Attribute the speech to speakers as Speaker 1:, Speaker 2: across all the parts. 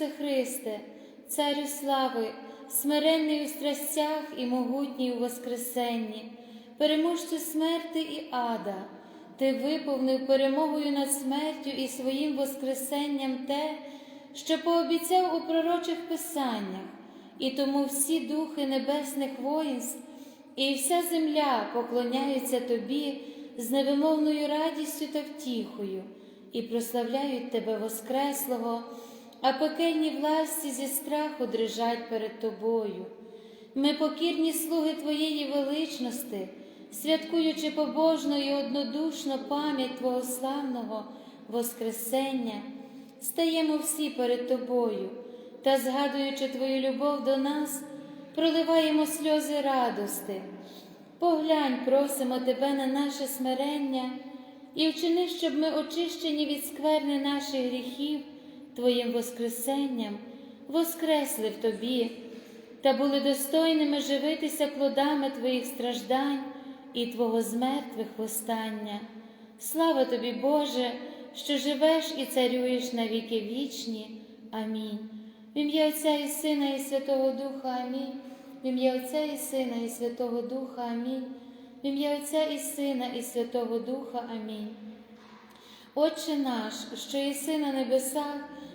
Speaker 1: Ісусе Христе, Царю слави, смиренний у страстях і могутній у Воскресенні, переможцю смерти і ада, Ти виповнив перемогою над смертю і своїм Воскресенням те, що пообіцяв у пророчих писаннях, і тому всі духи небесних воїнств і вся земля поклоняються Тобі з невимовною радістю та втіхою і прославляють Тебе Воскреслого, а пекельні власті зі страху дрижать перед Тобою. Ми, покірні слуги Твоєї величності, святкуючи побожно і однодушно пам'ять Твого славного Воскресення, стаємо всі перед Тобою та, згадуючи Твою любов до нас, проливаємо сльози радости. Поглянь, просимо Тебе на наше смирення і вчини, щоб ми, очищені від скверни наших гріхів, Твоїм Воскресенням, воскресли в Тобі та були достойними живитися плодами Твоїх страждань і Твого з мертвих востання. Слава Тобі, Боже, що живеш і царюєш на віки вічні. Амінь. В ім'я Отця і Сина, і Святого Духа Амінь. В ім'я Отця і Сина, і Святого Духа Амінь. В ім'я Отця і Сина, і Святого Духа Амінь. Отче наш, що єси на небесах,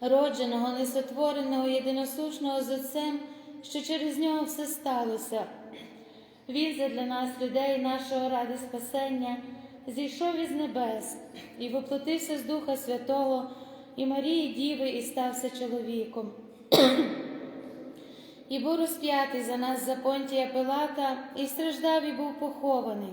Speaker 1: родженого, несотвореного, єдиносушного з Отцем, що через нього все сталося. Він задля нас, людей, нашого ради спасення, зійшов із небес і воплотився з Духа Святого і Марії Діви, і стався чоловіком і був розп'ятий за нас за понтія Пилата, і страждав, і був похований.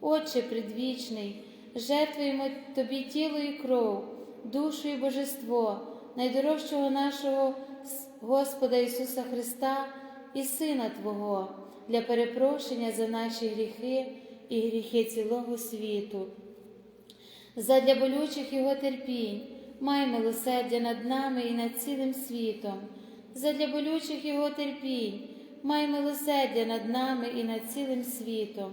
Speaker 1: Отче предвічний, жертвуємо Тобі тіло і кров, душу і божество, найдорожчого нашого Господа Ісуса Христа і Сина Твого, для перепрошення за наші гріхи і гріхи цілого світу. Задля болючих Його терпінь, май милосердя над нами і над цілим світом. Задля болючих Його терпінь, май милосердя над нами і над цілим світом.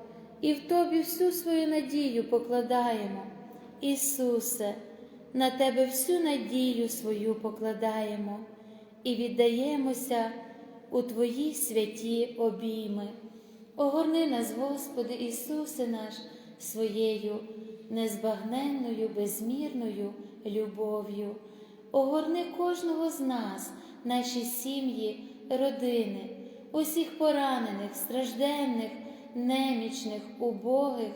Speaker 1: і в Тобі всю свою надію покладаємо. Ісусе, на Тебе всю надію свою покладаємо і віддаємося у Твої святі обійми. Огорни нас, Господи Ісусе наш, своєю незбагненною, безмірною любов'ю. Огорни кожного з нас, наші сім'ї, родини, усіх поранених, стражденних, немічних, убогих,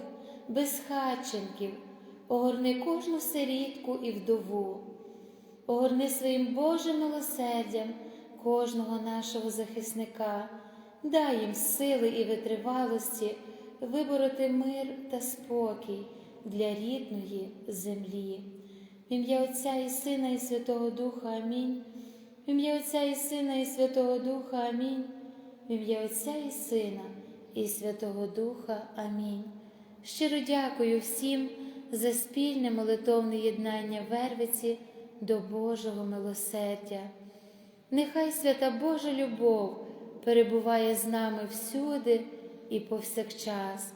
Speaker 1: безхатченків, огорни кожну сирітку і вдову. Огорни своїм Божим милосердям кожного нашого захисника, дай їм сили і витривалості вибороти мир та спокій для рідної землі. В ім'я Отця і Сина, і Святого Духа Амінь. В ім'я Отця і Сина, і Святого Духа Амінь. В ім'я Отця і Сина, і Святого Духа Амінь. Щиро дякую всім за спільне молитовне єднання Вервиці до Божого милосердя. Нехай свята Божа любов перебуває з нами всюди і повсякчас.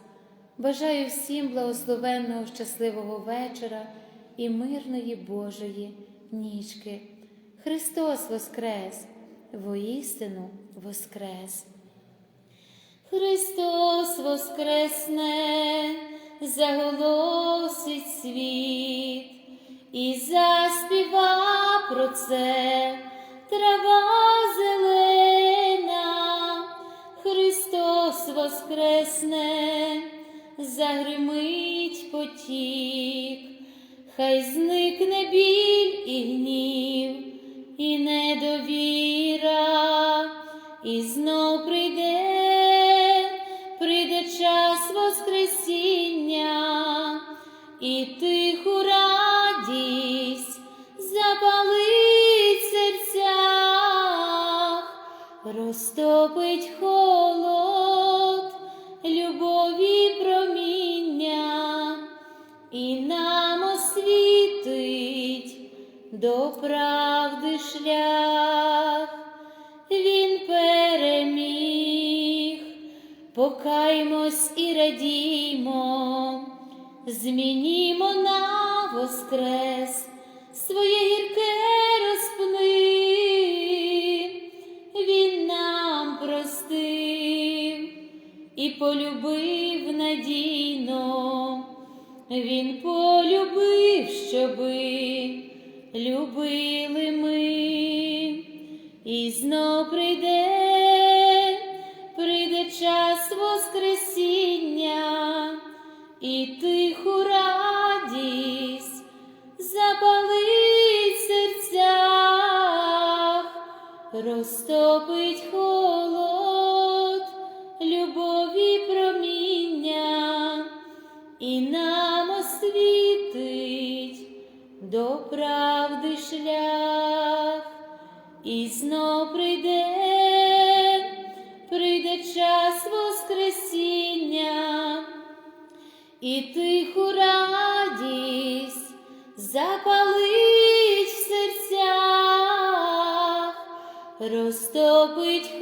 Speaker 1: Бажаю всім благословенного щасливого вечора і мирної Божої нічки. Христос Воскрес, воістину Воскрес. Христос Воскресне, заголосить світ і заспіва про це. Трава зелена, Христос Воскресне, загримить потік, хай зникне біль і гнів, і недовіра, і покаймось і радіймо, змінімо на воскрес своє гірке час Воскресіння, і тиху радість запалить в серцях, розтопить